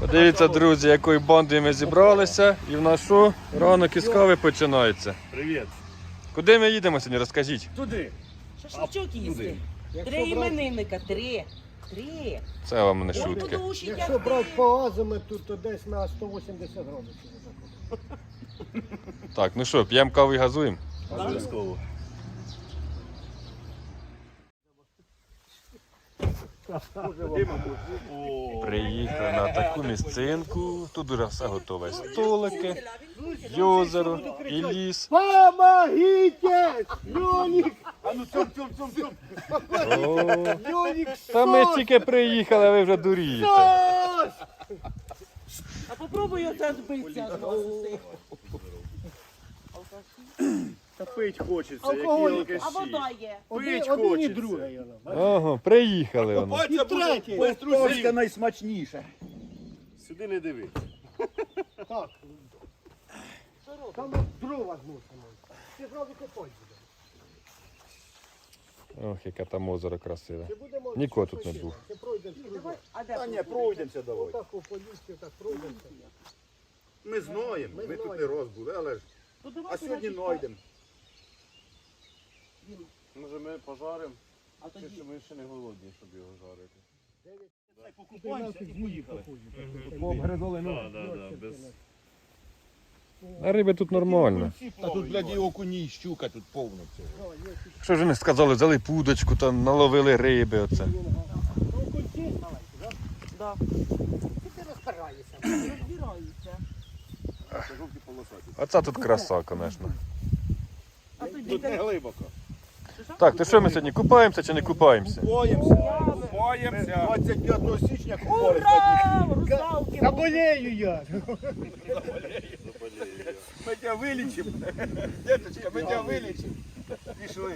Подивіться, друзі, якою бандою ми зібралися, і в нашу ранок із кави починається. Привіт. Куди ми їдемо сьогодні? Розкажіть. Туди. Шашличок їсти. Три іменинника, три. Три. Це вам не шутки. Якщо брати по азимету, то десь на 180 градусів. Так, ну що, п'ємо каву і газуємо. Обов'язково. Приїхали на таку місцинку. Тут уже все готове. Столики, озеро, і ліс. Помогите! Льонік! А ну цьом, цьом, цьом, цьом. Льонік! Та ми тільки приїхали, а ви вже дурієте. А попробуй оце збитися. Та пить хочеться, Алкоголь. які А вода алкаші. є. Один, Пить один і хочеться. другий. Йона. Ага, приїхали воно. І третій. Петрусівська найсмачніша. Сюди не диви. Так. Там дрова змусимо. Ти зразу копай буде. Ох, яке там озеро красиве. Ти будемо... Нікого тут не. Ти. Давай, а де? Та ні, пройдемося давай. Отак у полісці, так пройдемося. Ми знаємо, Ми ми тут не знаємо. роз були, але ж. Ну, А сьогодні значить, знайдемо. Може ми пожаримо, А чи тоді що ми ще не голодні, щоб його жарити. Покупаємося і поїхали. А риби тут нормально. А тут, блядь, і окуні, і щука тут повно цього. Що ж вони сказали, взяли пудочку, там наловили риби оце. Да. Ти. Оце тут краса, звісно. А Тут не глибоко. Так, то що ми сьогодні купаємося чи не купаємося? Купаємося. Купаємося. 25 січня купалися. Ура! Русалки! Заболею я. Ми тебе вилічимо. Діточка, ми тебе вилічимо. Пішли.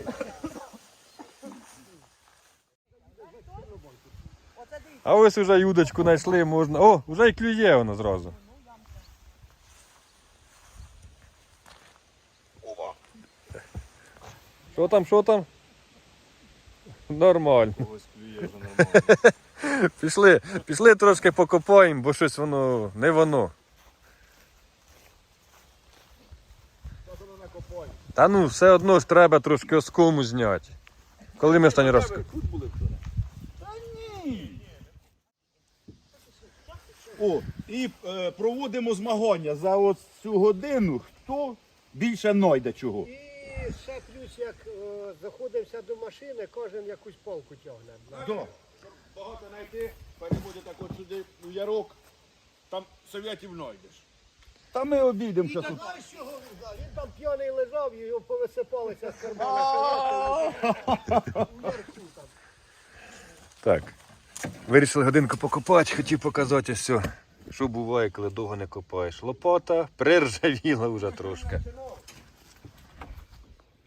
А ось уже юдочку знайшли, можна. О, вже і клює воно зразу. Що там, що там? Нормально. Когось клює вже нормально. Пішли, пішли трошки покопаємо, бо щось воно не воно. Та ну, все одно ж треба трошки оскому зняти. Коли ми останній раз. Та ні. О, і е, проводимо змагання за от цю годину. Хто більше найде чого? І ще плюс, як е, заходимося до машини, кожен якусь палку тягне. Да. Багато знайти, переходить так от сюди у ярок, там совєтів знайдеш. Та ми обійдемося тут. Знаєш, чого він знав? Він там п'яний лежав, і його повисипалися з кармана. Так. Вирішили годинку покопати, хотів показати ось, все, що буває, коли довго не копаєш. Лопата приржавіла вже трошки.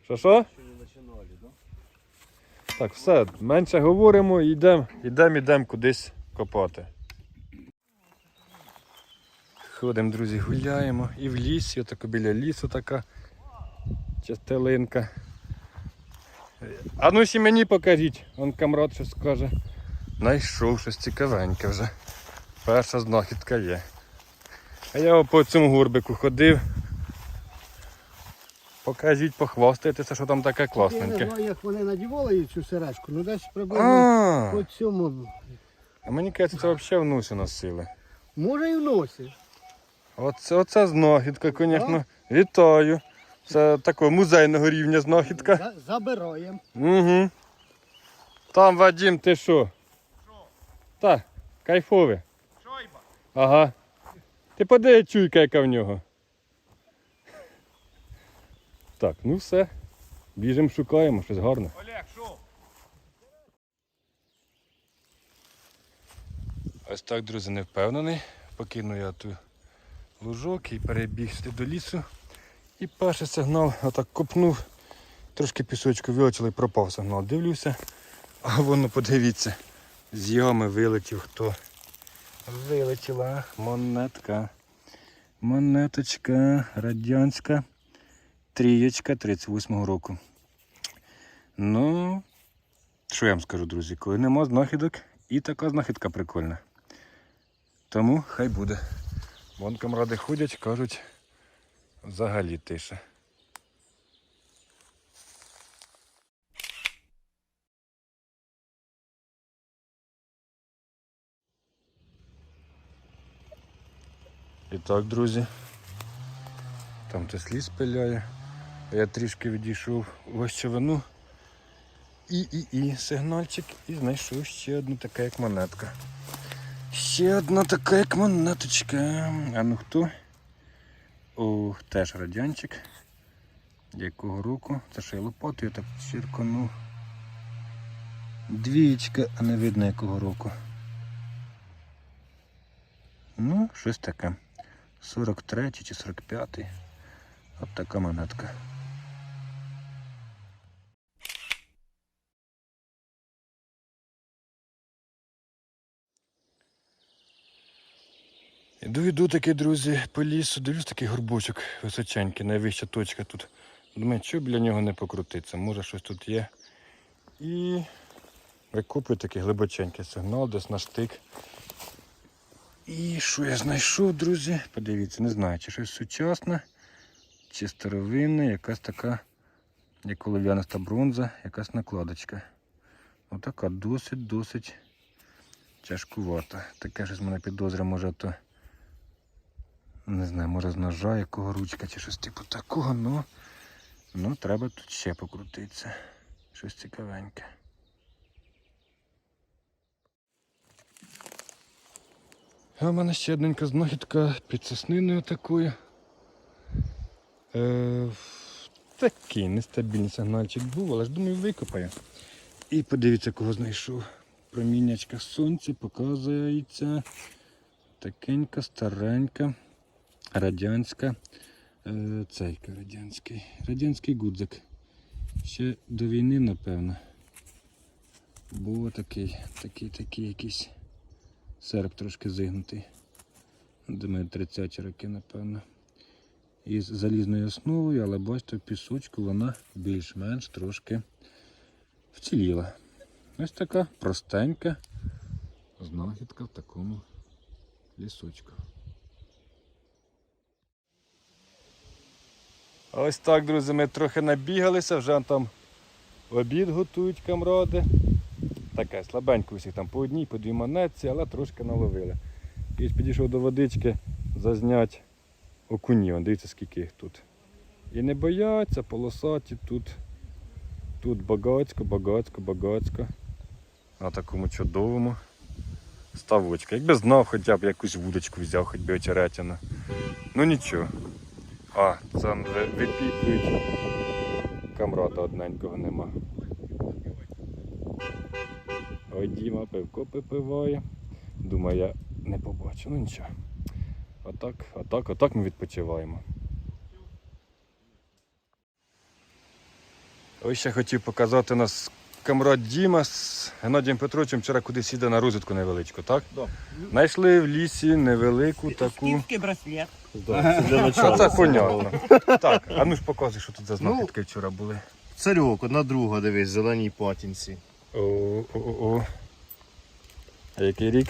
Що що? Так, все, менше говоримо, йдемо, йдемо, йдемо кудись копати. Ходимо, друзі, гуляємо. І в лісі, отако біля лісу така частелинка. А ну ще мені покажіть, он камрад щось скаже. Найшов щось цікавеньке вже. Перша знахідка є. А я по цьому горбику ходив. Покажіть, похвастайтеся, що там таке Я не знаю, як вони надівали цю сережку, ну десь приблизно А, по цьому. а мені кажеться, це взагалі в носі носили. Може і в носі. Оце, оце знахідка, звісно. Вітаю. Це такого музейного рівня знахідка. За- Забираємо. Угу. Там Вадим, ти що? Та, кайфове. Шайба. Ага. Ти подай чуйка, яка в нього. Так, ну все. Біжимо, шукаємо, щось гарне. Олег, що? Ось так, друзі, не впевнений. Покинув я ту лужок і перебіг сюди до лісу. І перший сигнал отак копнув, трошки пісочку вилетіло і пропав сигнал. Дивлюся, а воно подивіться, з ями вилетів хто. Вилетіла монетка. Монеточка радянська. Трієчка 38-го року. Ну, Що я вам скажу, друзі, коли нема знахідок, і така знахідка прикольна. Тому хай буде. Вон камради ходять, кажуть, взагалі тиша. І так, друзі. Там хтось ліс пиляє. Я трішки відійшов у гощовину. І, і, і сигнальчик і знайшов ще одну така як монетка. Ще одна така як монеточка. А ну хто? Ох, теж радянчик. Якого року? Це ще й лопатою так черканув. Двічка, а не видно якого року. Ну, щось таке. 43 чи 45. От така монетка. Іду, іду таки, друзі, по лісу, дивлюсь такий горбочок височенький, найвища точка тут. Думаю, що біля нього не покрутиться, може щось тут є. І викопую такий глибоченький сигнал, десь на штик. І що я знайшов, друзі? Подивіться, не знаю, чи щось сучасне, чи старовинне, якась така, як олов'яниста бронза, якась накладочка. Отака досить-досить тяжкувата. Таке щось мене підозрює, може то. Не знаю, може з ножа, якого ручка чи щось типу такого, ну, ну треба тут ще покрутитися. Щось цікавеньке. А в мене ще одненька знахідка під сосниною такою. Е, такий нестабільний сигнальчик був, але ж думаю викопаю. І подивіться, кого знайшов. Промінячка сонця показується. Такенька, старенька, радянська. Е, цейка радянський. Радянський гудзик. Ще до війни, напевно. Був такий, такий, такий якийсь серп трошки зигнутий. Думаю, 30 роки, напевно. Із залізною основою, але бачите, в пісочку вона більш-менш трошки вціліла. Ось така простенька знахідка в такому лісочку. Ось так, друзі, ми трохи набігалися, вже там обід готують камради. Таке слабенько усіх там по одній, по дві монетці, але трошки наловили. І підійшов до водички зазнять окунів. Дивіться, скільки їх тут. І не бояться, полосаті тут. Тут багацько, багацько, багацько. На такому чудовому ставочку. Якби знав хоча б якусь вудочку взяв, хоч би очеретяну. Ну нічого. А, там вже випікують. Камрата одненького нема. Ой, Діма пивко попиває. Думаю, я не побачу, ну нічого. Отак, отак, отак ми відпочиваємо. Ось ще хотів показати нас камрад Діма з Геннадієм Петровичем вчора кудись їде на розвідку невеличку, так? Да. Знайшли в лісі невелику таку. Скільки браслет. Да, це понятно. Так, а ну ж показуй, що тут за знахідки вчора були. Царьок, одна друга, дивись, зеленій патінці. О, о, о, о. А який рік?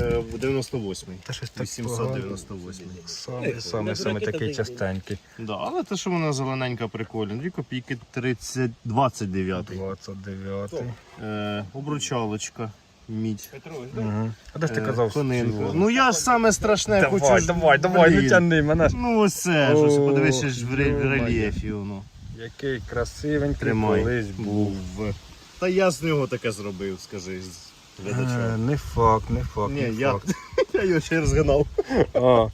Е, 98-й. Та щось так 898. Саме, саме, саме такий частенький. Да, але те, що вона зелененька, прикольна. Дві копійки 30, 29. 29. Е, обручалочка, мідь. Угу. А де ж ти Е, казав? Конинка. цю? Ну я ж саме страшне давай, хочу. давай, давай, Блін. ну тяни мене. Ну ось ж, ось подивися ж в, ре- рельєфі воно. Який красивенький Тримай. колись був. Був. Та я з нього таке зробив, скажи, з Е, глядачом. Не факт, не факт. Ні, не я, факт. я його ще розгинав. А,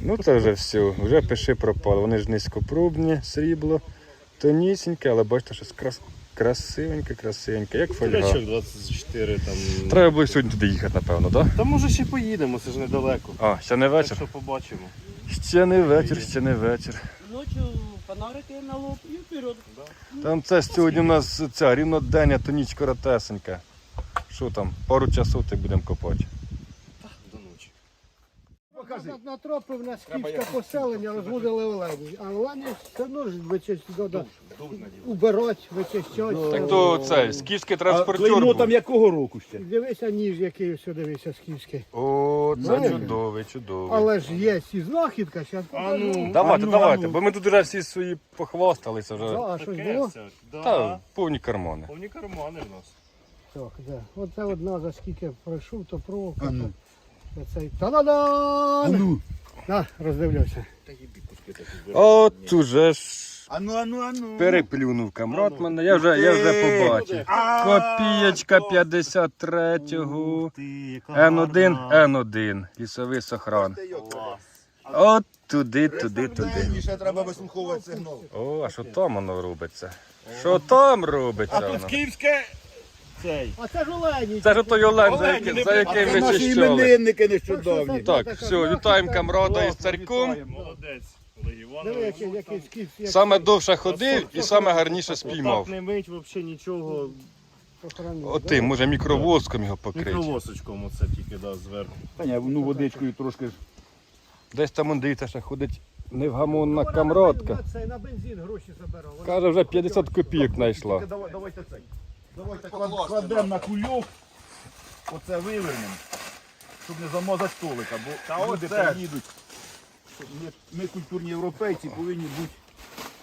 ну це вже все, вже пиши пропало. Вони ж низькопробні, срібло, тонісіньке, але бачите, щось крас... красивеньке, красивеньке, як фольга. Глядачок 24 там. Треба було сьогодні туди їхати, напевно, так? Да? Та може ще поїдемо, це ж недалеко. А, ще не Так вечір? що побачимо. Ще не вечір, ще не вечір. Ночі фонарики на лоб і вперед. Там це сьогодні у нас ця рівнодень, а то ніч коротесенька. Що там, пару часов ти будемо копати. До ночі. Поки Кажи. На- Натрапив на скіфське поселення, розводили оленів. А олені все одно ж вичищати, убирати, вичищати. Так то цей, скіфський транспортер клеймо був. там якого року ще? Дивися ніж, який все дивися скіфський. О, це Знаєте? чудовий, чудовий. Але ж є і знахідка, зараз покажу. Давайте, А ну, давайте, а ну. бо ми тут вже всі свої похвасталися вже. Да, а щось було? Да. Та повні кармани. Повні кармани в нас. Так, да. Оце одна за скільки пройшов, то проволока. А ну. Оцей та-да-дан! ну. На, роздивлюся. От уже ж А ну, а ну, а ну. переплюнув камрад мене. Я вже, я вже побачив. Копієчка 53-го. Н1. Н1. Лісовий сохран. От туди, туди, туди. Ще треба вислуховувати сигнал. О, а що там воно робиться? Що там робиться А тут воно? київське цей. А це ж олені. Це ж той Олен, за Олені, який, за який а це наші чищали. іменинники нещодавні. Так, все, вітаємо камрада із царьком. Молодець, Олег Диви, Іванович. який, який скіф. який Саме довше ходив і саме гарніше спіймав. Так не мить взагалі нічого. похоронив, От ти, може мікровозком його покрити. Мікровосочком оце тільки да, зверху. Та ні, ну водичкою трошки ж. Десь там он дивіться, ще ходить невгамонна Вона камрадка. Це, на бензин гроші забирав. Вона- Каже, вже 50 копійок знайшла. Давайте цей. Давайте клад- кладемо на кульок. Оце вивернемо. Щоб не замазати столика, бо Та люди оце. приїдуть. Ми, ми культурні європейці повинні бути.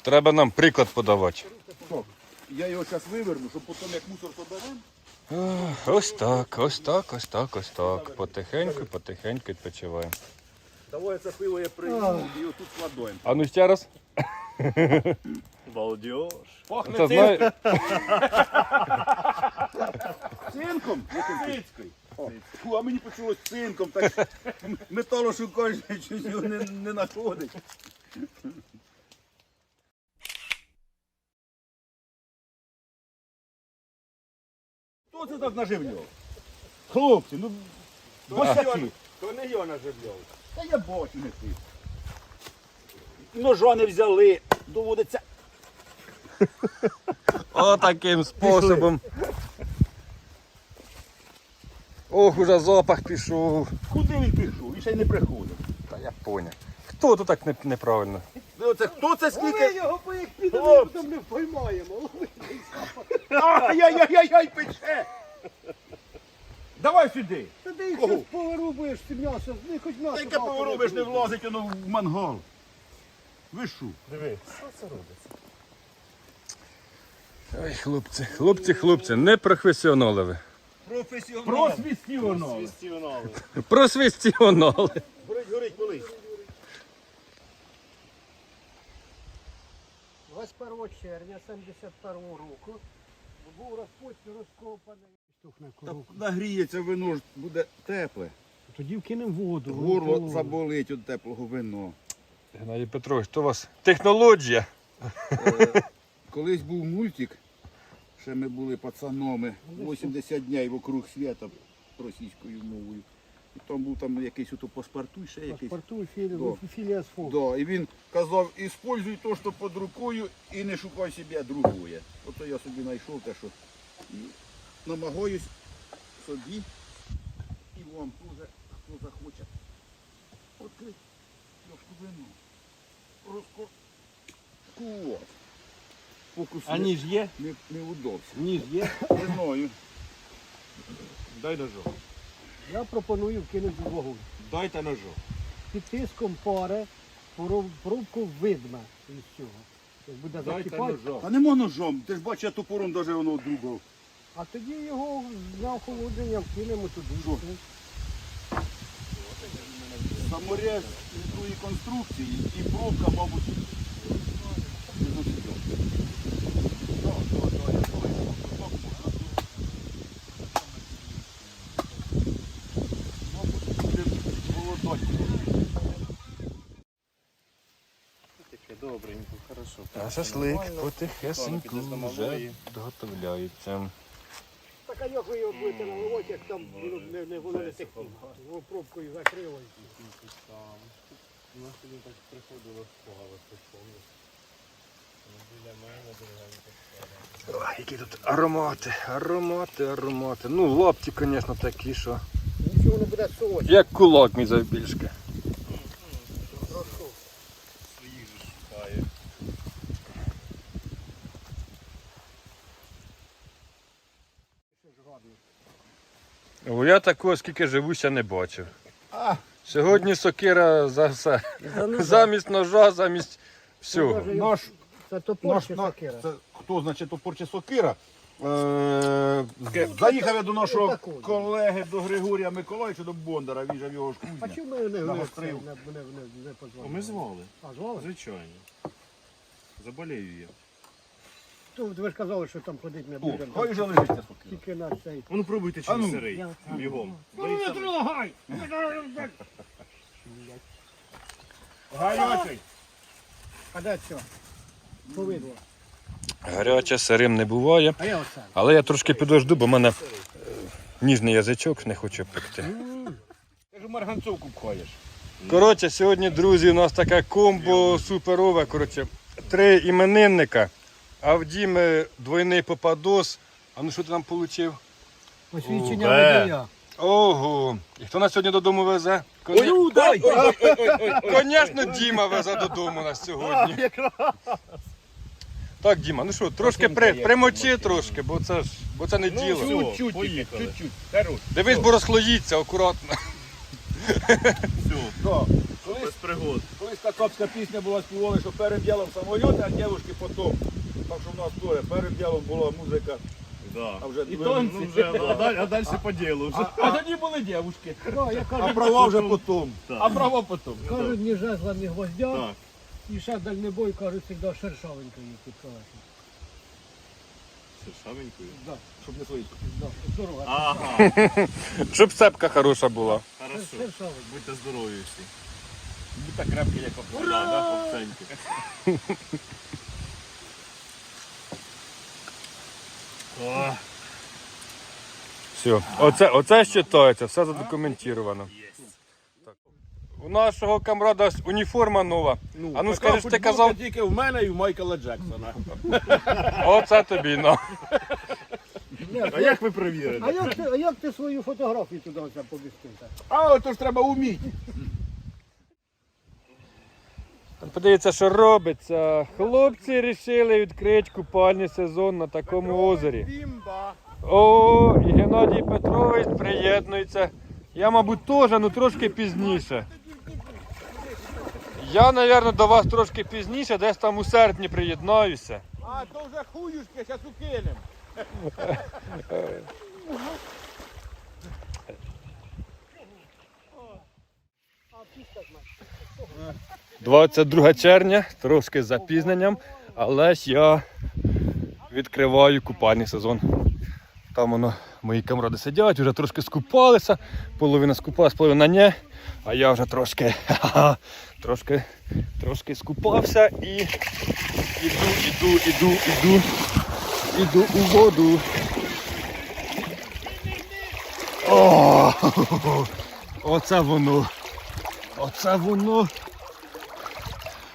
Треба нам приклад подавати. Так, я його зараз виверну, щоб потім як мусор соберемо. Ах, Ось так, ось так, ось так, ось так. Потихеньку, потихеньку відпочиваємо. Давай це пиво я прийму і отут складаємо. А ну ще раз. Балдеж. Пахне Це знає... цинком? Яким цинкою? Фу, а мені почулось цинком, так металошукач щось його не, не знаходить. Хто це так наживлював? Хлопці, ну босяки. То не його наживляв. Та я бачу не ти. Ножа не взяли, доводиться. Отаким способом. Ох, уже запах пішов. Куди він пішов? Він ще й не приходив. Та я поняв. Хто тут так не- неправильно? Ну, це, хто це Лови скільки? його, бо як підемо, Хлопці. потім не впоймаємо. Лови. Ай-яй-яй-яй, пече! Давай сюди. Та ти їх Кого? щось повирубуєш, ти м'ясо, не хоч м'ясо. Яке бабу не влазить воно в мангал. Ви що? Диви, що це робиться? Ой, хлопці, хлопці, хлопці, не професіонали ви. Просвістіоно. Свістівнали. Просвістіонали. Горить, горить, коли. 21 червня 71 року був розпочт розкопаний. Коробку. Нагріється вино ж буде тепле. Тоді вкинемо воду. Горло заболить від теплого вино. Геннадій Петрович, то у вас технологія. Колись був мультик, ще ми були пацанами, 80 днів вокруг свята російською мовою. І там був там якийсь ото паспорту, ще якийсь. Паспорту філія, Да. з. Да, і він казав, іспользуй то, що під рукою, і не шукай себе другое. Ото я собі знайшов те, що і намагаюсь собі і вам теж, хто захоче, відкрити трошки вино. Розкоркувати. Фокус А не, ніж є? не, не удався. Ніж є? Не знаю. Дай ножок. Я пропоную вкинути в вогонь. Дайте ножок. Під тиском пари пору- пробку видно із цього. Як буде Дайте закипати, ножок. А нема ножом, ти ж бачиш, я топором навіть воно другого. а тоді його на охолодження вкинемо туди. Саморез другої конструкції і пробка, мабуть, добренько, хорошо. А шашлик потихесеньку вже доготовляється. Так а як ви його будете наливати, як там не, не, воно не текне? Пробкою закрило. У нас тоді так приходило погано, ти Ой, які тут аромати, аромати, аромати. Ну лапті, звісно, такі, що... Нічого не буде солодше. Як кулак мій завбільшки. Своїх же шукає. О, я такого скільки живуся не бачив. Сьогодні сокира за все. Ну замість ножа, замість всього. наш це наш, топорче наш сокира. це, хто значить топорче сокира? Е, заїхав я до нашого Отакої. колеги, до Григорія Миколаївича, до Бондара, він же в його ж А кузня. чому ми не, не, не, Нагострив. не, не, не, позвали? Ми звали. А, звали? Звичайно. Заболею я. То ви ж казали, що там ходить не О, будемо. хай же лежить ця сокира. Тільки на цей. Ну пробуйте А ну. чи сирий. Бігом. Гарячий. А де що? Повидло. Гаряче, сирим не буває. А я оце. Але я трошки підожду, бо в мене е, ніжний язичок не хоче пекти. Ти ж марганцовку пхаєш. Коротше, сьогодні, друзі, у нас таке комбо суперове. Коротше, три іменинника, а в Діми двойний попадос. А ну що ти нам отримав? Посвідчення Бе. водія. Ого! І хто нас сьогодні додому везе? Коні... Ой, дай! Звісно, Діма везе додому нас сьогодні. Так, Діма, ну що, трошки при, примочи трошки, бо це ж бо це не діло. все. Чуть-чуть, поїхали. чуть-чуть. Хорош. Дивись, бо розхлоїться акуратно. Все, Да. без пригод. Колись кацапська пісня була співали, що перед ділом самоліт, а дівчатки потім. Так що в нас теж перед ділом була музика, Да. а вже І ну, танці. Ну, вже, а, далі, а далі по ділу вже. А тоді були дівчатки. Да, я а кажу, права вже потім. А право потім. кажуть, ні жезла, ні гвоздя. Так. І ще дальнобой, кажуть, завжди шершавенькою підколесить. Шершавенькою. Да, Щоб не свої. да, здорова. Ага, Щоб цепка хороша була. хорошо. Шершавенька. Будьте здорові всі. Так крепкі, як опора. Да, хлопценьки. О, Все, оце, оце вважається, все задокументовано. Так. У нашого камрада уніформа нова. а ну така скажеш, ти футболка казав, тільки в мене і в Майкла Джексона. оце тобі на. А як ви перевірите? А як ти, а як ти свою фотографію туди оце помістив? А ото ж треба вміти. Подивіться, що робиться. Хлопці вирішили відкрити купальний сезон на такому озері. Бімба. О, і Геннадій Петрович приєднується. Я, мабуть, теж, ну трошки пізніше. Я, мабуть, до вас трошки пізніше, десь там у серпні приєднаюся. А, то вже хуюшки, зараз укинем. 22 червня, трошки з запізненням, але ж я відкриваю купальний сезон. Там воно мої камради сидять, вже трошки скупалися, половина скупалась, половина ні. А я вже трошки, трошки, трошки скупався і іду, іду, іду, іду, іду у воду. О, оце воно. Оце воно.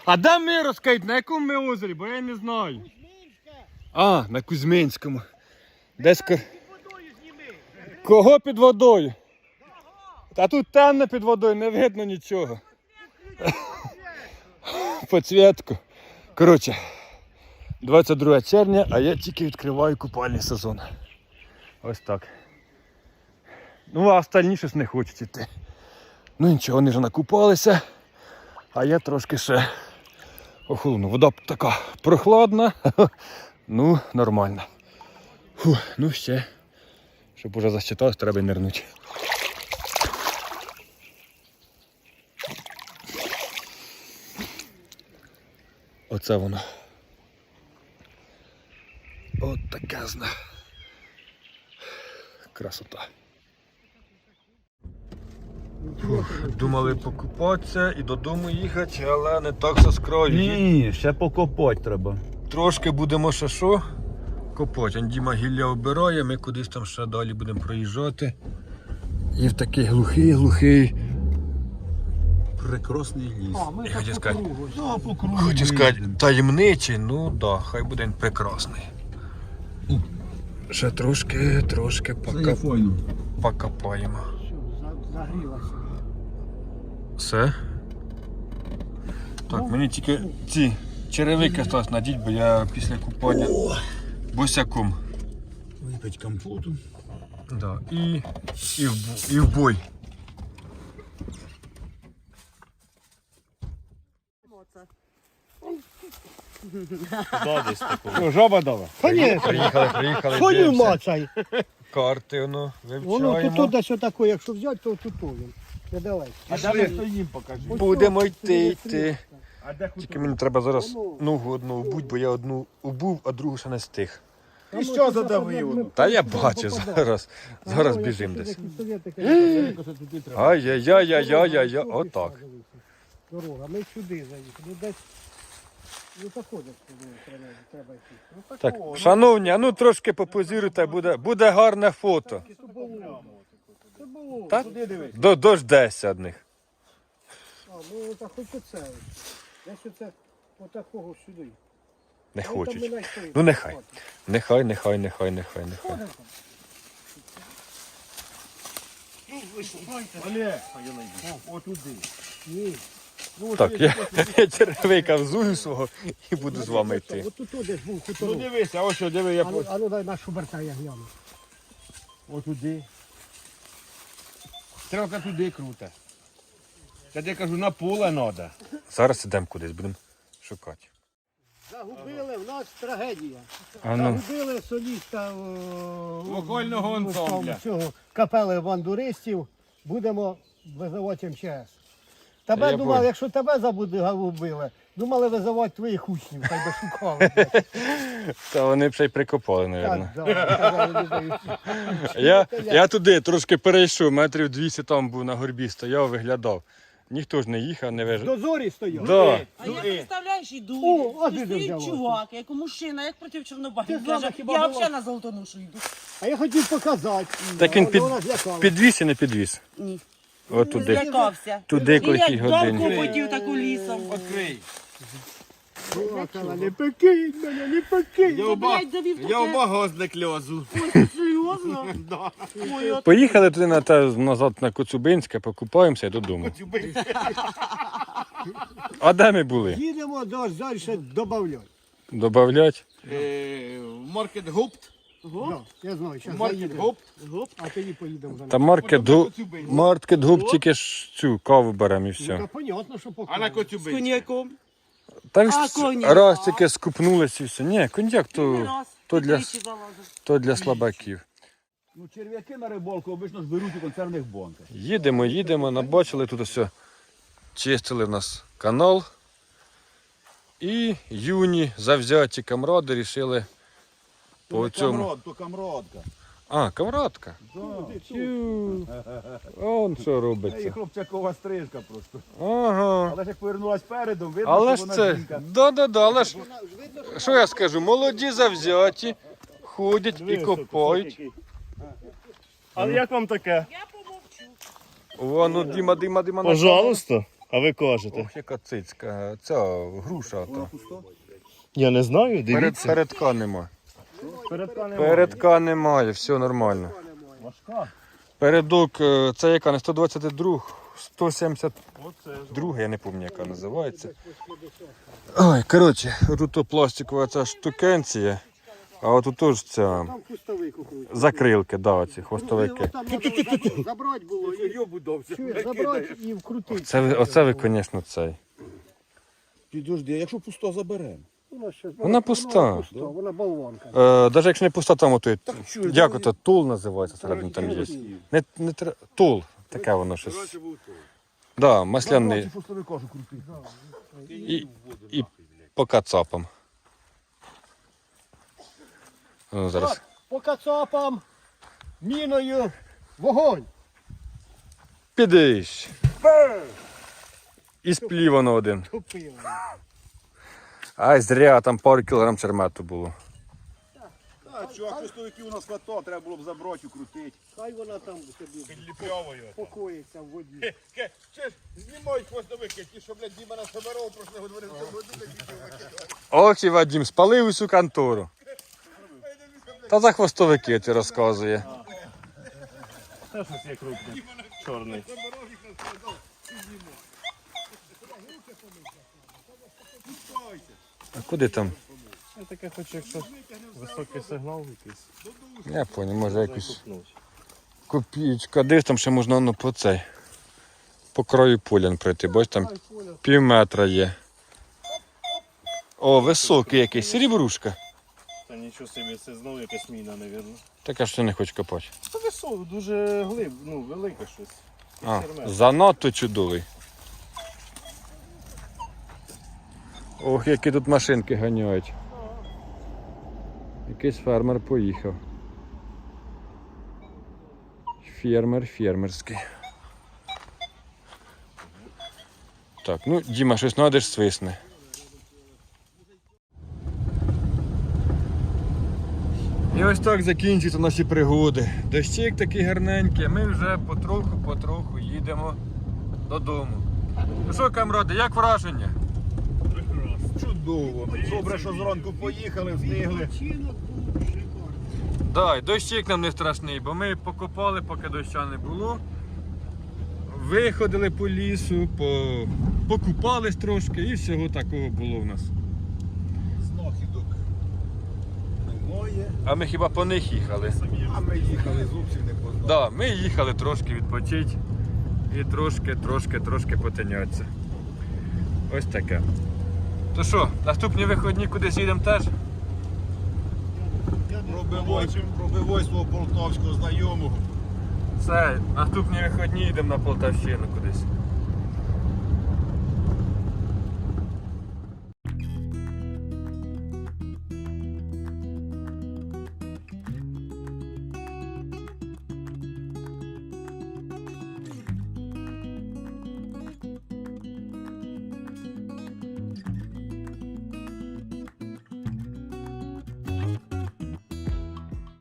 А де ми розкажіть, на якому ми озері, бо я не знаю. А, на Кузьминському. Десь. Кого під водою? Та тут темно під водою, не видно нічого. Поцвітку. Коротше, 22 червня, а я тільки відкриваю купальний сезон. Ось так. Ну, а остальні щось не хочуть іти. Ну нічого, вони вже накупалися, а я трошки ще охолону. Вода така прохладна, ну, нормально. Фу, ну ще, щоб уже засчиталось, треба й нирнути. Оце воно. От таке зна. Красота. Думали покупатися і додому їхати, але не так все з краю. Ні, ще покопати треба. Трошки будемо ще що? Діма гілля обирає, ми кудись там ще далі будемо проїжджати. І в такий глухий, глухий. Прекрасний ліс. А, ми Я хотів сказати, кругу. Ну, по кругу. Хотів сказати, таємничий, ну да, хай буде він прекрасний. Ще трошки, трошки пока, покопаємо. Все. Все. Так, мені тільки ці черевики осталось надіть, бо я після купання босяком. Випить компоту. Да. І, і, в, і в бой. Такого. Жаба дала. Конечно. Приїхали, приїхали. Коню дивимося. мацай. Карти, воно, Воно вивчаємо. тут десь отако, якщо взяти, то тут він. Недалеко. А де ми стоїм, покажи. Будемо йти, йти. Тільки мені треба зараз ногу одну обуть, бо я одну обув, а другу ще не стиг. Там І що задавив? Та я бачу зараз. Зараз воно, біжимо десь. Ай-яй-яй-яй-яй-яй-яй. отак. Дорога, ми сюди заїхали. Ну десь ну. Ну так, шановні, а ну трошки попозируйте, буде, буде гарне фото. Так? До, дождешся одних. А, ну так хоч оце. Десь оце отакого сюди. Не Ну, хочуть. Ну, нехай. Нехай, нехай, нехай, нехай, нехай. Олег, отуди. Ні. Так, я, я черевика взую свого і буду з вами йти. От тут десь був Ну хуторок. дивися, ось що, диви, я А ну, а ну дай на шуберта я гляну. отуди. Стрілка туди крута. Та я кажу, на поле треба. Зараз ідемо кудись, будемо шукати. Загубили, в нас трагедія. А ну, Загубили соліста о, Вокального ансамбля. Цього капели бандуристів. Будемо визивати МЧС. Тебе Я думали, понял. якщо тебе загубили, думали визивати твоїх учнів, хай би шукали. та вони б ще й прикопали, Так, мабуть. да, казали людей. Я, я туди трошки перейшов, метрів 200 там був на горбі, стояв, виглядав. Ніхто ж не їхав, не вижив. До зорі стояв. Да. А я представляєш, іду. О, а і де стоїть взяла? чувак, як мужчина, як проти Ти Чорнобаїв. знала, Каже, хіба я була? взагалі на золотоношу йду. А я хотів показати. Так він під, підвіз і не підвіз. Ні. От туди. Злякався. Туди, І коли як довго потів таку лісом. Відкрий. Плакала, Не покинь мене, не покинь. Ти, блядь, завів таке. багозник льозу. Ой, серйозно? Ой, от Поїхали туди на те, назад на Коцюбинське, покупаємося і додому. А де ми були? Їдемо до далі додавлять. Добавлять. Маркет Гупт. Да, я знаю, зараз Маркет заїдемо. Гупт. А тоді поїдемо за Та ним. маркет губ, маркет губ тільки ж цю каву беремо і Ну, все. та понятно, що А на покажемо. з Коцюбинську. коньяком. Так А ж коньяк? раз тільки скупнулися і все. Ні, коньяк то, раз. то і для, залазив. то для слабаків. Ну, черв'яки на рибалку обично зберуть у консервних банках. Їдемо, їдемо, набачили тут все. Чистили в нас канал. І юні завзяті камради рішили по То цьому. камрад, то камрадка. А, камрадка. Тю. Он що Це робиться. і хлопчакова стрижка просто. Ага. Але ж як повернулась передом, видно, Але що ж вона це. жінка. Да-да-да, але ж. Що я скажу? Молоді завзяті, ходять і копають. Але як вам таке? Я помовчу. О, ну Діма, Дима, Дима. Пожалуйста. А ви кажете? Ох, яка цицька. Ця груша. Та. Я не знаю, Перед, дивіться. передка нема. Передка Передка немає, все нормально. Важка. Передок, е, це яка не 122, 172, Оце я не пам'ятаю, яка називається. Ой, коротше, тут пластикова ця штукенція, а от тут ж ця закрилки, да, ці хвостовики. Забрати було. забрати і вкрутити. Це ви, оце ви, звісно, цей. Підожди, а якщо пусто заберемо? Вона, ще- Вона пуста. пуста, Вона болванка. Е, навіть якщо не пуста, там ото, що, як ото, тул називається, всередині там є. Не, не тре- тул, таке воно щось. Да, масляний. І, і по кацапам. Ну, зараз. По кацапам, міною, вогонь. Підиш. І сплівано один. Тупили. Ай, зря, там пару кілограм чермету було. А чого пустовиків у нас хватало, треба було б забрати, укрутити. Хай вона там собі покоїться в воді. Знімають хвостовики, ті, що, блядь, Діма нас собирав, прошлого году, Ох, і Вадим, спалив усю контору. Та за хвостовики ти розказує. Це щось є крупне. Чорний. А куди там? Я таке хочу, якщо високий сигнал якийсь. Я понял, може якусь Закупнуть. копійка. Десь там ще можна ну, по цей. По краю полян пройти, бо там пів метра є. О, високий якийсь, срібрушка. Та нічого собі, це знову якась міна, мабуть. Така що не хочу копати. Та високо, дуже глиб, ну, велике щось. А, занадто чудовий. Ох, які тут машинки ганяють. Якийсь фермер поїхав. Фермер фермерський. Так, ну Діма, щось знайдеш, свисне. І ось так закінчуються наші пригоди. Дощик такий гарненький, ми вже потроху-потроху їдемо додому. Ну що, камради, як враження? Чудово. Добре, що зранку поїхали, встигли. Чинок був шикарний. Да, і дощик нам не страшний, бо ми покопали, поки доща не було. Виходили по лісу, по... покупались трошки і всього такого було в нас. Знахідок немає. А ми хіба по них їхали? А ми їхали зовсім не познали. Да, ми їхали трошки відпочити і трошки, трошки, трошки потинятися. Ось таке. То що, наступні виходні кудись їдемо теж? Свого полтавського знайомого. Це, наступні виходні йдемо на Полтавщину кудись.